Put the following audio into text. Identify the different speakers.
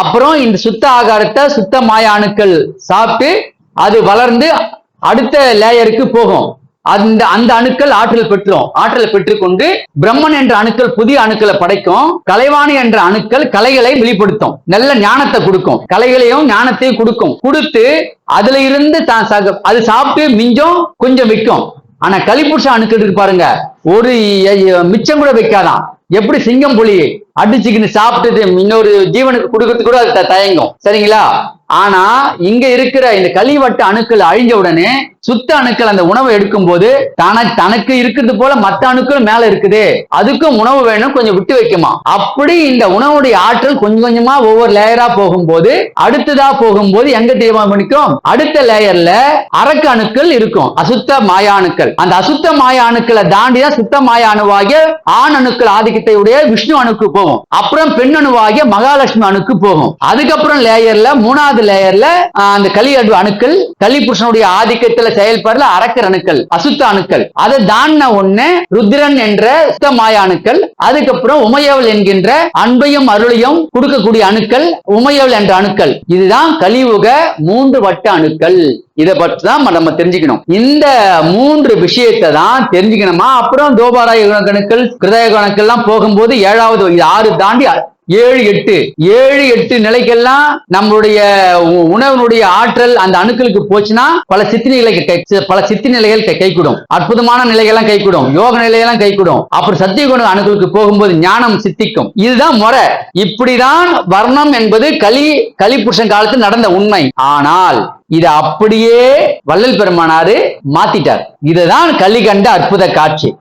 Speaker 1: அப்புறம் இந்த சுத்த ஆகாரத்தை சுத்த மாய அணுக்கள் சாப்பிட்டு அது வளர்ந்து அடுத்த லேயருக்கு போகும். அந்த அந்த அணுக்கள் ஆற்றல் பெற்றோம். ஆற்றல் பெற்றுக்கொண்டு பிரம்மன் என்ற அணுக்கள் புதிய அணுக்களை படைக்கும். கலைவாணி என்ற அணுக்கள் கலைகளை வெளிப்படுத்தும். நல்ல ஞானத்தை கொடுக்கும். கலைகளையும் ஞானத்தையும் கொடுக்கும். கொடுத்து அதுல இருந்து தான் அது சாப்பிட்டு மிஞ்சம் கொஞ்சம் விற்கும். ஆனா கலிபுருஷ அணுக்கள் இருக்கு பாருங்க. ஒரு மிச்சம் கூட வைக்காதான் எப்படி சிங்கம் புலி அடிச்சுக்கின்னு சாப்பிட்டுட்டு இன்னொரு ஜீவனுக்கு கொடுக்கறதுக்கு கூட அது தயங்கும். சரிங்களா? ஆனா இங்க இருக்கிற இந்த களிவட்ட அணுக்கள் அழிஞ்ச உடனே சுத்த அணுக்கள் அந்த உணவை எடுக்கும் போது தனக்கு தனக்கு இருக்கிறது போல மத்த அணுக்கள் மேல இருக்குது. அதுக்கும் உணவு வேணும் கொஞ்சம் விட்டு வைக்குமா? அப்படி இந்த உணவுடைய ஆற்றல் கொஞ்சம் கொஞ்சமா ஒவ்வொரு லேயரா போகும்போது அடுத்ததா போகும்போது எங்க தீர்மானிக்கும் அடுத்த லேயர்ல அரக்கு அணுக்கள் இருக்கும். அசுத்த மாய அணுக்கள். அந்த அசுத்த மாய அணுக்களை தாண்டிதான் சுத்த மாய அணுவாகிய ஆண் அணுக்கள் ஆதிக்கத்தை உடைய விஷ்ணு அணுக்கு போகும். அப்புறம் பெண் அணுவாகிய மகாலட்சுமி அணுக்கு போகும். அதுக்கப்புறம் லேயர்ல மூணாவது லேயர்ல அந்த களி அணுக்கள் களி புருஷனுடைய ஆதிக்கத்துல செயல்படுற அரக்கர் அணுக்கள் அசுத்த அணுக்கள். அதை தாண்டின ஒண்ணு ருத்ரன் என்ற சுத்த மாய அணுக்கள் அதுக்கப்புறம் உமையவள் என்கின்ற அன்பையும் அருளையும் கொடுக்கக்கூடிய அணுக்கள் உமையவள் என்ற அணுக்கள். இதுதான் கலியுக மூன்று வட்ட அணுக்கள். இதை பற்றி தான் நம்ம தெரிஞ்சுக்கணும். இந்த மூன்று விஷயத்தை தான் தெரிஞ்சுக்கணுமா? அப்புறம் தோபாராய கணக்கள் கிருதய கணக்கெல்லாம் போகும்போது ஏழாவது இது ஆறு தாண்டி ஏழு எட்டு. ஏழு எட்டு நிலைக்கெல்லாம் நம்மளுடைய உணவினுடைய ஆற்றல் அந்த அணுக்களுக்கு போச்சுன்னா பல சித்தி நிலை கை- பல சித்தி நிலைகள் கை- கைகூடும். அற்புதமான நிலைகள்லாம் கைகூடும். யோக நிலையெல்லாம் கைகூடும். அப்புறம் சத்தியகுண அணுக்களுக்கு போகும்போது ஞானம் சித்திக்கும். இதுதான் முறை. இப்படிதான் வர்ணம் என்பது கலி கலிபுருஷன் காலத்தில் நடந்த உண்மை. ஆனால் இதை அப்படியே வள்ளல் பெருமானாரு மாத்திட்டார். இதுதான் களி கண்ட அற்புத காட்சி.